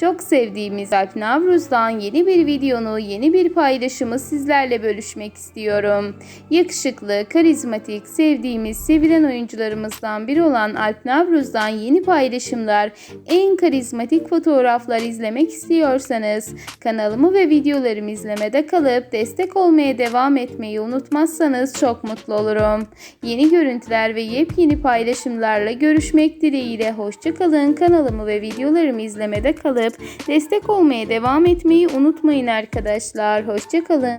Çok sevdiğimiz Alp Navruz'dan yeni bir videonu, yeni bir paylaşımı sizlerle bölüşmek istiyorum. Yakışıklı, karizmatik, sevdiğimiz, sevilen oyuncularımızdan biri olan Alp Navruz'dan yeni paylaşımlar, en karizmatik fotoğraflar izlemek istiyorsanız kanalımı ve videolarımı izlemede kalıp destek olmaya devam etmeyi unutmazsanız çok mutlu olurum. Yeni görüntüler ve yepyeni paylaşımlarla görüşmek dileğiyle hoşçakalın. Kanalımı ve videolarımı izlemede kalıp destek olmaya devam etmeyi unutmayın arkadaşlar. Hoşçakalın.